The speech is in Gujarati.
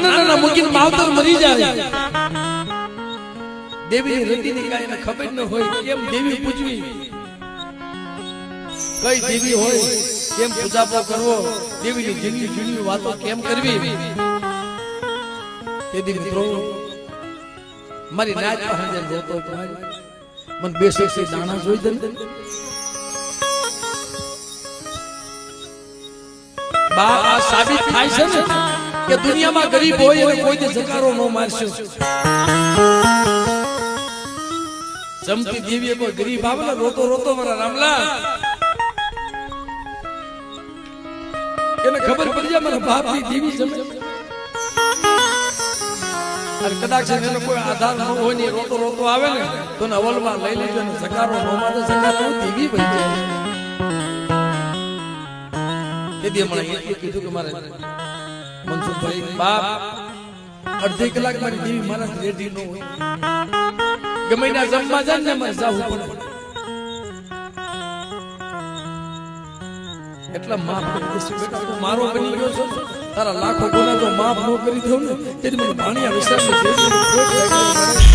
નાના નાના મૂકીને માવતર મરી જાય. દેવીની રતિની કાંઈ ખબર ન હોય કેમ દેવી પૂજવી. કઈ દેવી હોય કેમ પૂજાપો કરવો? દેવીની જૂની જૂની વાતો કેમ કરવી? તેથી મિત્રો મારી નાચ પાસે પણ મને બે દાણા જોઈ દે બાપ આ સાબિત થાય છે ને? કે દુનિયામાં ગરીબ હોય એને કોઈ જકારો ન મારશો. જમતી દેવીએ કોઈ ગરીબ આવે રોતો રોતો મારા રામલા એને ખબર પડી જાય મારા બાપની દેવી જમે. અને કદાચ એનો કોઈ આધાર ન હોય ને રોતો રોતો આવે ને, તો અવલમાં લઈ લેજો ને સકારો ન મારે. સકારો દેવી બની જાય. તેથી હમણાં એટલું કીધું કે મારે મનસુખભાઈ, બાપ. અડધી કલાક મારી દીવી મારા રેડી નો ગમે ના જમવા જાય ને મારે જવું પડે. એટલા માફ કરી બેટા, તું મારો બની ગયો છો. તારા લાખો ગુના તો માફ ન કરી દઉં ને તેથી મને ભાણિયા વિશ્વાસ.